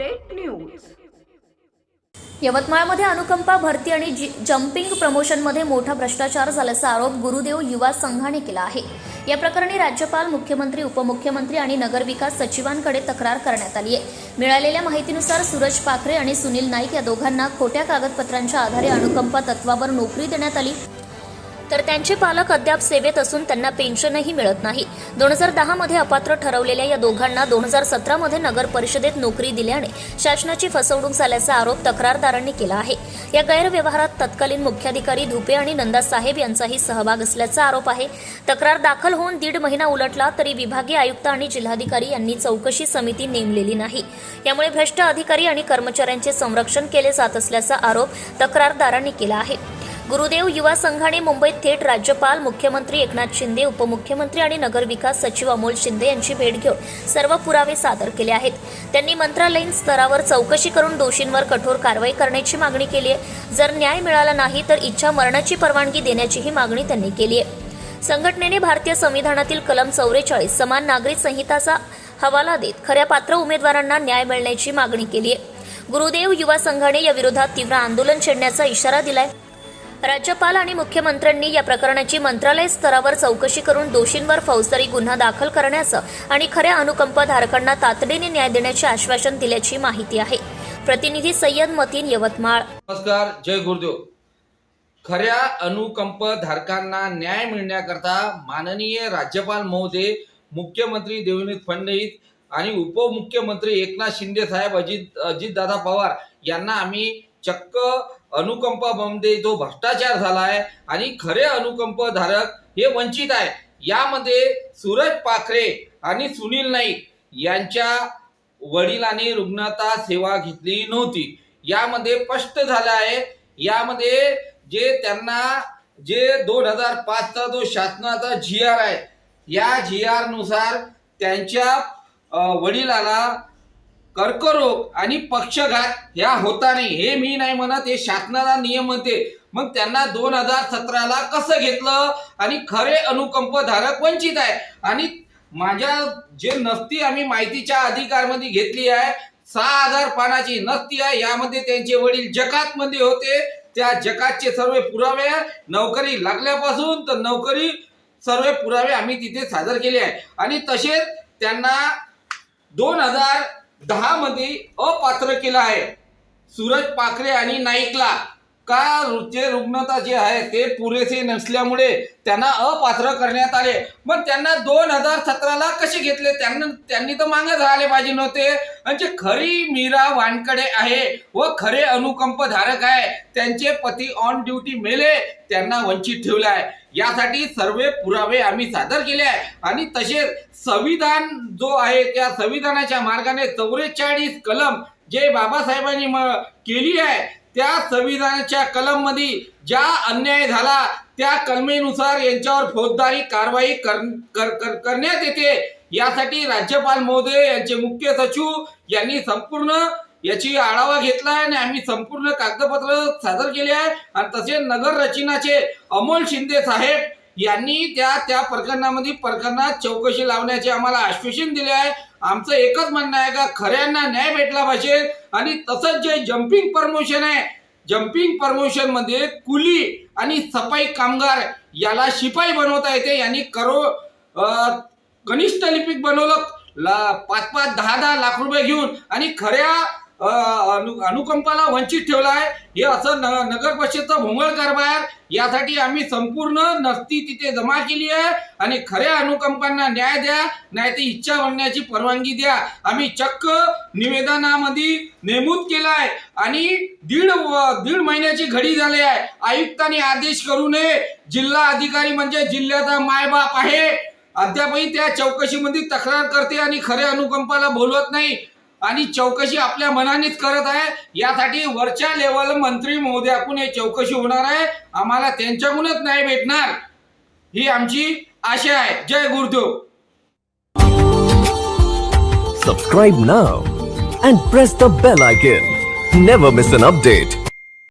Update news. यवतमाळमध्ये अनुकंपा भरती आणि जी- जम्पिंग प्रमोशनमध्ये मोठा भ्रष्टाचार झाल्याचा आरोप गुरुदेव युवा संघाने केला आहे. या प्रकरणी राज्यपाल मुख्यमंत्री उपमुख्यमंत्री आणि नगरविकास सचिवांकडे तक्रार करण्यात आली आहे मिळालेल्या माहितीनुसार सूरज पाखरे आणि सुनील नाईक या दोघांना खोट्या कागदपत्रांच्या आधारे अनुकंपा तत्वावर नोकरी देण्यात आली. तर त्यांचे पालक अद्याप सेवेत असून त्यांना पेन्शनही मिळत नाही. दोन हजार दहामध्ये अपात्र ठरवलेल्या या दोघांना दोन हजार सतरामध्ये नगर परिषदेत नोकरी दिल्याने शासनाची फसवणूक झाल्याचा आरोप तक्रारदारांनी केला आहे. या गैरव्यवहारात तत्कालीन मुख्याधिकारी धुपे आणि नंदा साहेब यांचाही सहभाग असल्याचा आरोप आहे. तक्रार दाखल होऊन दीड महिना उलटला तरी विभागीय आयुक्त आणि जिल्हाधिकारी यांनी चौकशी समिती नेमलेली नाही. यामुळे भ्रष्ट अधिकारी आणि कर्मचाऱ्यांचे संरक्षण केले जात असल्याचा आरोप तक्रारदारांनी केला आहे. गुरुदेव युवा संघाने मुंबईत थेट राज्यपाल मुख्यमंत्री एकनाथ शिंदे उपमुख्यमंत्री आणि नगरविकास सचिव अमोल शिंदे यांची भेट घेऊन सर्व पुरावे सादर केले आहेत. त्यांनी मंत्रालयीन स्तरावर चौकशी करून दोषींवर कठोर कारवाई करण्याची मागणी केली आहे. जर न्याय मिळाला नाही तर इच्छा मरणाची परवानगी देण्याचीही मागणी त्यांनी केली आहे. संघटनेने भारतीय संविधानातील कलम चौवेचाळीस समान नागरिक संहिताचा हवाला देत खऱ्या पात्र उमेदवारांना न्याय मिळण्याची मागणी केली आहे. गुरुदेव युवा संघाने या विरोधात तीव्र आंदोलन छेडण्याचा इशारा दिलाय. राज्यपाल आणि मुख्यमंत्र्यांनी या प्रकरणाची मंत्रालय स्तरावर चौकशी करून दोषींवर फौजदारी गुन्हा दाखल करण्याचं आणि खऱ्या अनुकंपधारकांना तातडीने न्याय देण्याचे आश्वासन दिल्याची माहिती आहे. प्रतिनिधी सय्यद मतीन यवतमाळ. नमस्कार जय गुरुदेव. खऱ्या अनुकंप धारकांना न्याय मिळण्याकरता माननीय राज्यपाल महोदय मुख्यमंत्री देवेंद्र फडणवीस आणि उपमुख्यमंत्री एकनाथ शिंदे साहेब अजित अजितदादा पवार यांना आम्ही चक्क अनुकंपामध्ये जो भ्रष्टाचार झाला आहे आणि खरे अनुकंप धारक हे वंचित आहे यामध्ये सूरज पाखरे आणि सुनील नाईक यांच्या वडिलांनी रुग्णता सेवा घेतली नव्हती. यामध्ये स्पष्ट झालं आहे यामध्ये जे त्यांना जे दोन हजार पाचचा जो शासनाचा जी आर आहे या जी आरनुसार त्यांच्या वडिलाला कर्करोग आणि पक्षघात ह्या होता नाही हे मी नाही म्हणत हे शासनाला नियम म्हणते. मग त्यांना दोन हजार सतराला कसं घेतलं? आणि खरे अनुकंप धारक वंचित आहे. आणि माझ्या जे नसती आम्ही माहितीच्या अधिकारमध्ये घेतली आहे सहा हजार पानाची नसती आहे यामध्ये त्यांचे वडील जकात मध्ये होते. त्या जकातचे सर्व पुरावे नोकरी लागल्यापासून तर नोकरी सर्व पुरावे आम्ही तिथे सादर केले आहे. आणि तसेच त्यांना दोन हजार दहा मध्ये अपात्र केलं आहे. सूरज पाखरे आणि नाईकला. का जे रुग्णता जे आहे ते पुरेसे नसल्यामुळे त्यांना अपात्र करण्यात आले. मग त्यांना दोन हजार सतराला कसे घेतले? त्यांना त्यांनी तर मागे झाले पाहिजे नव्हते. आणि जे खरी मीरा वानकडे आहे व खरे अनुकंप धारक आहे त्यांचे पती ऑन ड्युटी मेले त्यांना वंचित ठेवले आहे यासाठी सर्व पुरावे आम्ही सादर केले आहे. आणि तसेच संविधान जो आहे त्या संविधानाच्या मार्गाने चौवेचाळीस कलम जे बाबासाहेबांनी म- केली आहे त्या संविधानाच्या कलममध्ये ज्या अन्याय झाला त्या कलमेनुसार यांच्यावर फौजदारी कारवाई कर- कर- कर- करण्यात येते. यासाठी राज्यपाल महोदय यांचे मुख्य सचिव यांनी संपूर्ण याची आढावा घेतला आहे आणि आम्ही संपूर्ण कागदपत्र सादर केले आहे. आणि तसे नगर रचनाचे अमोल शिंदे साहेब यांनी त्या त्या प्रकरणामध्ये प्रकरणात चौकशी लावण्याचे आम्हाला आश्वासन दिले आहे. आमचं एकच म्हणणं आहे का खऱ्यांना न्याय भेटला पाहिजे. आणि तसंच जे जम्पिंग प्रमोशन आहे जम्पिंग प्रमोशनमध्ये कुली आणि सफाई कामगार याला शिपाई बनवता येते. यांनी करो कनिष्ठ लिपिक बनवलं. ला- पाच पाच दहा दहा लाख रुपये घेऊन आणि खऱ्या अनु अनुकंपाला वंचित ठेवलं आहे हे असं न- नगर परिषदचा भोंगळ कारभार. यासाठी आम्ही संपूर्ण नसती तिथे जमा केली आहे. आणि खऱ्या अनुकंपांना न्याय द्या नाही ते इच्छा बनण्याची परवानगी द्या. आम्ही चक्क निवेदनामध्ये नेमूद केला आहे आणि दीड व- दीड महिन्याची घडी झाली आहे. आयुक्तांनी आदेश करू नये. जिल्हा अधिकारी म्हणजे जिल्ह्याचा मायबाप आहे. अद्यापही त्या चौकशीमध्ये तक्रार करते आणि खऱ्या अनुकंपाला बोलवत नाही. आणि चौकशी आपल्या मनानेच करत आहे. यासाठी वरच्या लेवल मंत्री महोदयाकडून हे चौकशी होणार आहे. आम्हाला त्यांच्याकडूनच नाही भेटणार. ही आमची आशा आहे. जय Gurudev. Subscribe now and press the bell icon never miss an update